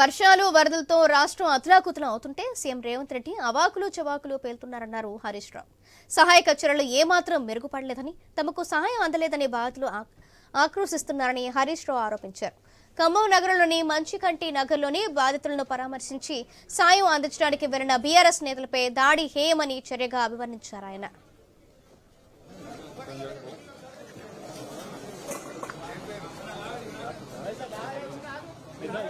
వర్షాలు వరదలతో రాష్ట్రం అతలాకుతలం అవుతుంటే సీఎం రేవంత్ రెడ్డి అవాకులు చవాకులు పేలుతున్నారన్నారు హరీష్ రావు. సహాయక చర్యలు ఏమాత్రం మెరుగుపడలేదని తమకు సహాయం అందలేదని బాధితులు ఆక్రోశిస్తున్నారని హరీష్ రావు ఆరోపించారు. ఖమ్మం నగరంలోని మంచికంటి నగర్లోని బాధితులను పరామర్శించి సాయం అందించడానికి వెళ్ళిన బీఆర్ఎస్ నేతలపై దాడి హేయమని చర్యగా అభివర్ణించారు ఆయన.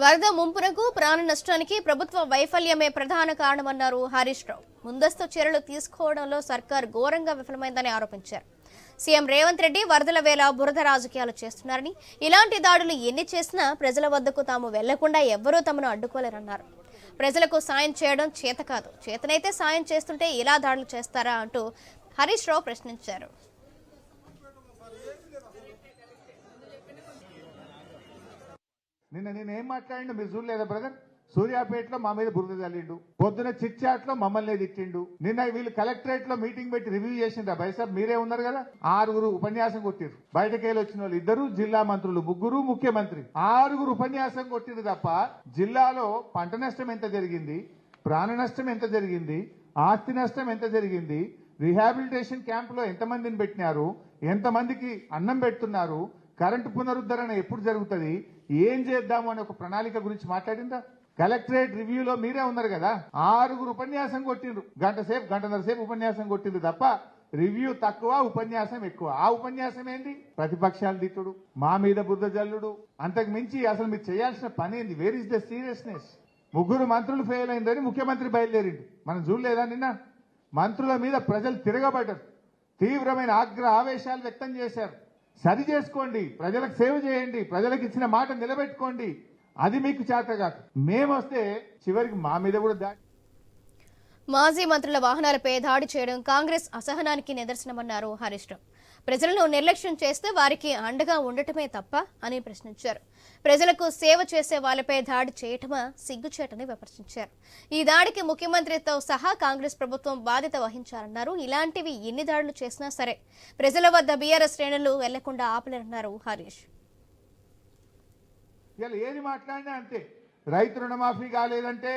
వరద ముంపునకు ప్రాణ నష్టానికి ప్రభుత్వ వైఫల్యమే ప్రధాన కారణమన్నారు హరీష్ రావు. ముందస్తు చర్యలు తీసుకోవడంలో సర్కార్ ఘోరంగా విఫలమైందని ఆరోపించారు. సీఎం రేవంత్ రెడ్డి వరదల వేళ బురద రాజకీయాలు చేస్తున్నారని ఇలాంటి దాడులు ఎన్ని చేసినా ప్రజల వద్దకు తాము వెళ్ళకుండా ఎవ్వరూ తమను అడ్డుకోలేరన్నారు. ప్రజలకు సాయం చేయడం చేత కాదు. చేతనైతే సాయం చేస్తుంటే ఇలా దాడులు చేస్తారా అంటూ హరీష్ రావు ప్రశ్నించారు. నిన్న నేను ఏం మాట్లాడిండు? మీరు చూడలేదా బ్రదర్ సూర్యాపేటలో మా మీద బురద చల్లిండు పొద్దున చిట్ చాట్లో మమ్మల్ని తిట్టిండు. నిన్న వీళ్ళు కలెక్టరేట్లో మీటింగ్ పెట్టి రివ్యూ చేసిండ్రా. బైసాబ్ మీరే ఉన్నారు కదా? ఆరుగురు ఉపన్యాసం కొట్టిరు బయటకు వెళ్ళి వచ్చిన వాళ్ళు ఇద్దరు జిల్లా మంత్రులు ముగ్గురు ముఖ్యమంత్రి. ఆరుగురు ఉపన్యాసం కొట్టిరు తప్ప జిల్లాలో పంట నష్టం ఎంత జరిగింది? ప్రాణ నష్టం ఎంత జరిగింది? ఆస్తి నష్టం ఎంత జరిగింది? రిహాబిలిటేషన్ క్యాంప్లో ఎంతమందిని పెట్టినారు? ఎంతమందికి అన్నం పెడుతున్నారు? కరెంటు పునరుద్ధరణ ఎప్పుడు జరుగుతుంది? ఏం చేద్దాము అనే ఒక ప్రణాళిక గురించి మాట్లాడిందా? కలెక్టరేట్ రివ్యూలో మీరే ఉన్నారు కదా? ఆరుగురు ఉపన్యాసం కొట్టిండ్రు. గంట సేపు గంటన్నర సేపు ఉపన్యాసం కొట్టింది తప్ప రివ్యూ తక్కువ ఉపన్యాసం ఎక్కువ. ఆ ఉపన్యాసం ఏంటి? ప్రతిపక్షాలు దిట్టుడు మా మీద బుద్ధ జల్లుడు. అంతకు మించి అసలు మీరు చేయాల్సిన పని ఏంది? వేర్ ఇస్ ద సీరియస్నెస్ ముగ్గురు మంత్రులు ఫెయిల్ అయిందని ముఖ్యమంత్రి బయలుదేరిండు. మనం చూడలేదా నిన్న? మంత్రుల మీద ప్రజలు తిరగబడ్డారు. తీవ్రమైన ఆగ్రహ ఆవేశాలు వ్యక్తం చేశారు. సరి చేసుకోండి ప్రజలకు సేవ చేయండి ప్రజలకు ఇచ్చిన మాట నిలబెట్టుకోండి. అది మీకు చేత కాదు. మేమొస్తే చివరికి మా మీద కూడా దాటి మాజీ మంత్రుల వాహనాలపై దాడి చేయడం కాంగ్రెస్ అసహనానికి నిదర్శనమన్నారు హరీష్ రావు. ప్రజలను నిర్లక్ష్యం చేస్తే వారికి అండగా ఉండటమే తప్ప అని ప్రశ్నించారు. ప్రజలకు సేవ చేసే వాళ్ళపై దాడి చేయటమా సిగ్గుచేటని విమర్శించారు. ఈ దాడికి ముఖ్యమంత్రితో సహా కాంగ్రెస్ ప్రభుత్వం బాధ్యత వహించారన్నారు. ఇలాంటివి ఎన్ని దాడులు చేసినా సరే ప్రజల వద్ద బీఆర్ఎస్ శ్రేణులు వెళ్ళకుండా ఆపలేరన్నారు హరీష్. ఏది మాట్లాడినా అంతే. రైతు రుణమాఫీ కాలేదంటే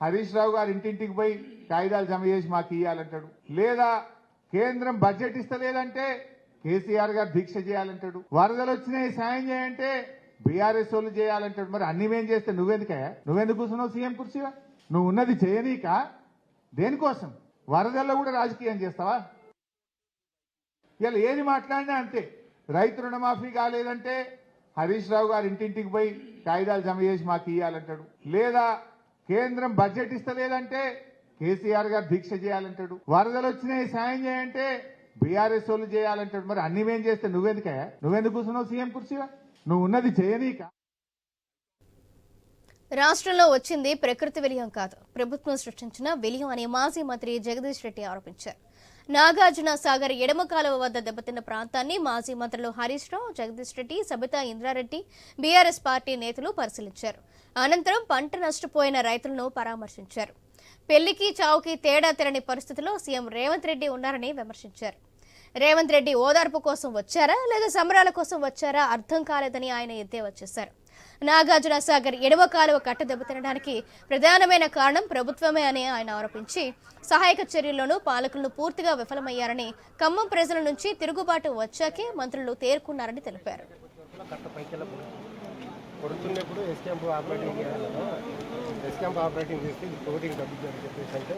హరీష్ రావు గారు ఇంటింటికి పోయి కాగితాలు జమ చేసి మాకు ఇవ్వాలంటాడు లేదా కేంద్రం బడ్జెట్ ఇస్తలేదంటే కేసీఆర్ గారు దీక్ష చేయాలంటాడు. వరదలు వచ్చినాయి సాయం చేయంటే బీఆర్ఎస్ వాళ్ళు చేయాలంటాడు. మరి అన్ని మేం చేస్తే నువ్వెందుకయ్యా? నువ్వెందుకు కూర్చున్నావు సీఎం కుర్చీగా నువ్వు ఉన్నది చేయనీక దేనికోసం? వరదల్లో కూడా రాజకీయం చేస్తావా? ఇలా ఏది మాట్లాడినా అంతే. రైతు రుణమాఫీ కాలేదంటే హరీష్ రావు గారు ఇంటింటికి పోయి కాగితాలు జమ చేసి మాకు ఇవ్వాలంటాడు లేదా కేంద్రం బడ్జెట్ ఇస్తలేదంటే కేసీఆర్ గారు దీక్ష చేయాలంటాడు. వరదలు వచ్చినాయి సాయం చేయంటే బీఆర్ఎస్ వాళ్ళు చేయాలంటాడు. మరి అన్ని మేం చేస్తే నువ్వెందుకయ్యా? నువ్వెందుకు కూర్చున్నావు సీఎం కుర్చీగా నువ్వు ఉన్నది చేయనీక? రాష్ట్రంలో వచ్చింది ప్రకృతి విలయం కాదు. ప్రభుత్వం సృష్టించిన విలయం అని మాజీ మంత్రి జగదీష్ రెడ్డి ఆరోపించారు. నాగార్జున సాగర్ ఎడమ కాలువ వద్ద దెబ్బతిన్న ప్రాంతాన్ని మాజీ మంత్రులు హరీష్ రావు జగదీష్ రెడ్డి సబితా ఇంద్రారెడ్డి బీఆర్ఎస్ పార్టీ నేతలు పరిశీలించారు. అనంతరం పంట నష్టపోయిన రైతులను పరామర్శించారు. పెళ్ళికి చావుకి తేడా తెరని పరిస్థితిలో సీఎం రేవంత్ రెడ్డి ఉన్నారని విమర్శించారు. రేవంత్ రెడ్డి ఓదార్పు కోసం వచ్చారా లేదా సంబరాల కోసం వచ్చారా అర్థం కాలేదని ఆయన ఎద్దేవా చేశారు. నాగార్జున సాగర్ ఎడవ కాలువ కట్ట దెబ్బతినడానికి ప్రధానమైన కారణం ప్రభుత్వమే అని ఆయన ఆరోపించి సహాయక చర్యల్లోనూ పాలకులను పూర్తిగా విఫలమయ్యారని ఖమ్మం ప్రజల నుంచి తిరుగుబాటు వచ్చాకే మంత్రులు తేరుకున్నారని తెలిపారు. కొడుతున్నప్పుడు S camp operating S camp operating చేస్తే ఇది కోటింగ్ డబ్బులు చెప్పేసి అంటే